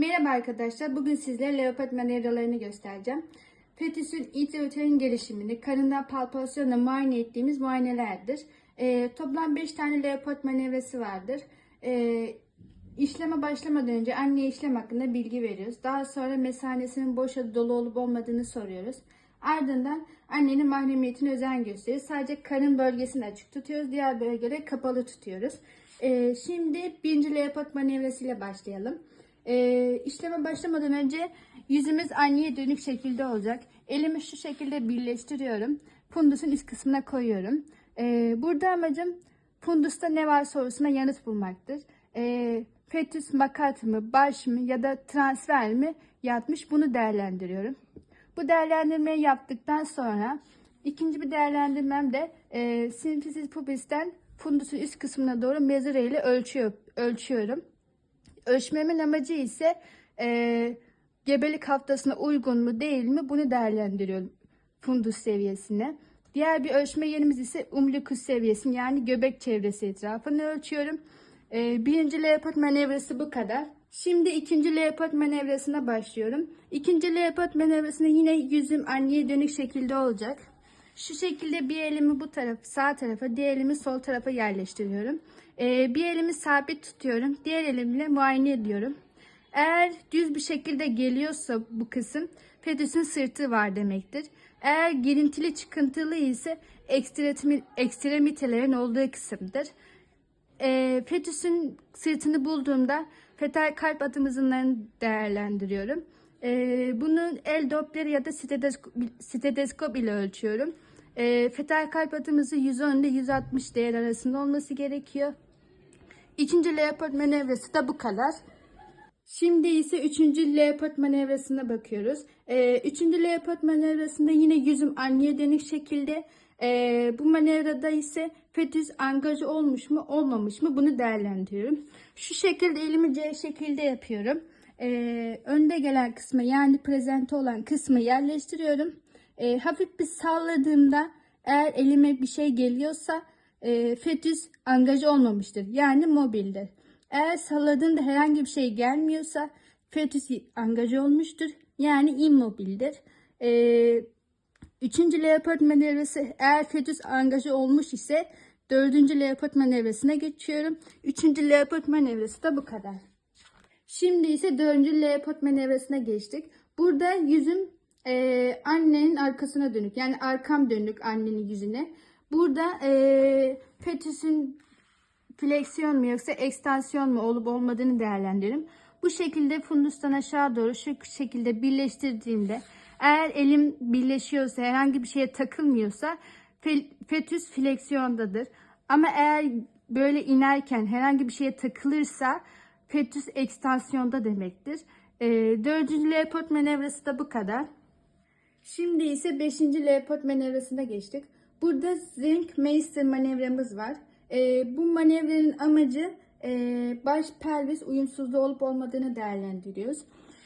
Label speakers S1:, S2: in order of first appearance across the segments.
S1: Merhaba arkadaşlar. Bugün sizlere leopard manevralarını göstereceğim. Fetüsün intrauterin gelişimini, karından palpasyonla muayene ettiğimiz muayenelerdir. Ee, toplam 5 tane leopard manevrası vardır. Ee, işleme başlamadan önce anneye işlem hakkında bilgi veriyoruz. Daha sonra mesanesinin boş ya dolu olup olmadığını soruyoruz. Ardından annenin mahremiyetine özen gösteriyoruz. Sadece karın bölgesini açık tutuyoruz. Diğer bölgeleri kapalı tutuyoruz. Ee, şimdi birinci leopard manevrasıyla başlayalım. Ee, işleme başlamadan önce yüzümüz anneye dönük şekilde olacak. Elimi şu şekilde birleştiriyorum. Fundusun üst kısmına koyuyorum. Ee, burada amacım fundusta ne var sorusuna yanıt bulmaktır. Ee, fetüs makat mı, baş mı ya da transfer mi yatmış bunu değerlendiriyorum. Bu değerlendirmeyi yaptıktan sonra ikinci bir değerlendirmem de e, sinfisis pubis'ten fundusun üst kısmına doğru mezure ile ölçüyor, ölçüyorum. Ölçmemin amacı ise e, gebelik haftasına uygun mu değil mi bunu değerlendiriyorum fundus seviyesine. Diğer bir ölçme yerimiz ise umbilikus seviyesini yani göbek çevresi etrafını ölçüyorum. E, birinci leopard manevrası bu kadar. Şimdi ikinci leopard manevrasına başlıyorum. İkinci leopard manevrasında yine yüzüm anneye dönük şekilde olacak. Şu şekilde bir elimi bu taraf sağ tarafa, diğer elimi sol tarafa yerleştiriyorum. Ee, bir elimi sabit tutuyorum. Diğer elimle muayene ediyorum. Eğer düz bir şekilde geliyorsa bu kısım fetüsün sırtı var demektir. Eğer girintili çıkıntılı ise ekstremi- ekstremitelerin olduğu kısımdır. E, fetüsün sırtını bulduğumda fetal kalp atım değerlendiriyorum. E, bunu el dopleri ya da steteskop ile ölçüyorum. E, fetal kalp atım hızı 110 ile 160 değer arasında olması gerekiyor. İkinci leopard manevrası da bu kadar. Şimdi ise üçüncü leopard manevrasına bakıyoruz. Ee, üçüncü leopard manevrasında yine yüzüm anneye dönük şekilde. Ee, bu manevrada ise fetüs angaj olmuş mu olmamış mı bunu değerlendiriyorum. Şu şekilde elimi C şekilde yapıyorum. Ee, önde gelen kısmı yani prezente olan kısmı yerleştiriyorum. Ee, hafif bir salladığımda eğer elime bir şey geliyorsa e, fetüs angaj olmamıştır. Yani mobildir. Eğer salladığında herhangi bir şey gelmiyorsa fetüs angaje olmuştur. Yani immobildir. Ee, üçüncü leopard manevrası eğer fetüs angaje olmuş ise dördüncü leopard manevrasına geçiyorum. Üçüncü leopard manevrası da bu kadar. Şimdi ise dördüncü leopard manevrasına geçtik. Burada yüzüm e, annenin arkasına dönük. Yani arkam dönük annenin yüzüne. Burada e, fetüsün fleksiyon mu yoksa ekstansiyon mu olup olmadığını değerlendiririm. Bu şekilde fundustan aşağı doğru şu şekilde birleştirdiğimde eğer elim birleşiyorsa herhangi bir şeye takılmıyorsa fe- fetüs fleksiyondadır. Ama eğer böyle inerken herhangi bir şeye takılırsa fetüs ekstansiyonda demektir. Ee, dördüncü leopard manevrası da bu kadar. Şimdi ise 5. leopard manevrasına geçtik. Burada zinc meister manevramız var. Ee, bu manevranın amacı e, baş pelvis uyumsuzluğu olup olmadığını değerlendiriyoruz.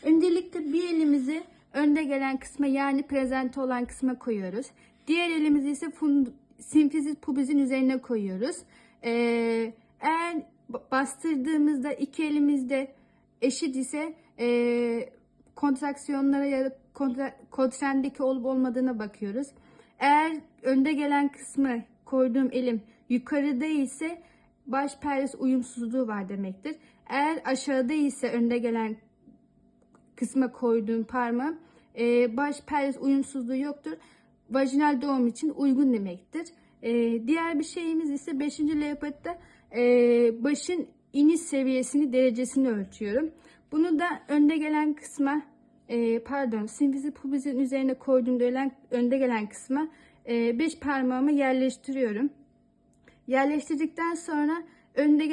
S1: Öncelikle bir elimizi önde gelen kısma yani prezente olan kısma koyuyoruz. Diğer elimizi ise fund, simfisis pubis'in üzerine koyuyoruz. Ee, eğer ba- bastırdığımızda iki elimizde eşit ise e, kontraksiyonlara ya da kontra, kontrendeki olup olmadığına bakıyoruz. Eğer önde gelen kısmı koyduğum elim yukarıda ise baş pelvis uyumsuzluğu var demektir. Eğer aşağıda ise önde gelen kısma koyduğum parmağım e, baş pelvis uyumsuzluğu yoktur. Vajinal doğum için uygun demektir. E, diğer bir şeyimiz ise 5. leopardda e, başın iniş seviyesini derecesini ölçüyorum. Bunu da önde gelen kısma e, pardon simfizi pubis'in üzerine koyduğumda ölen, önde gelen kısma 5 parmağımı yerleştiriyorum. Yerleştirdikten sonra önde gelen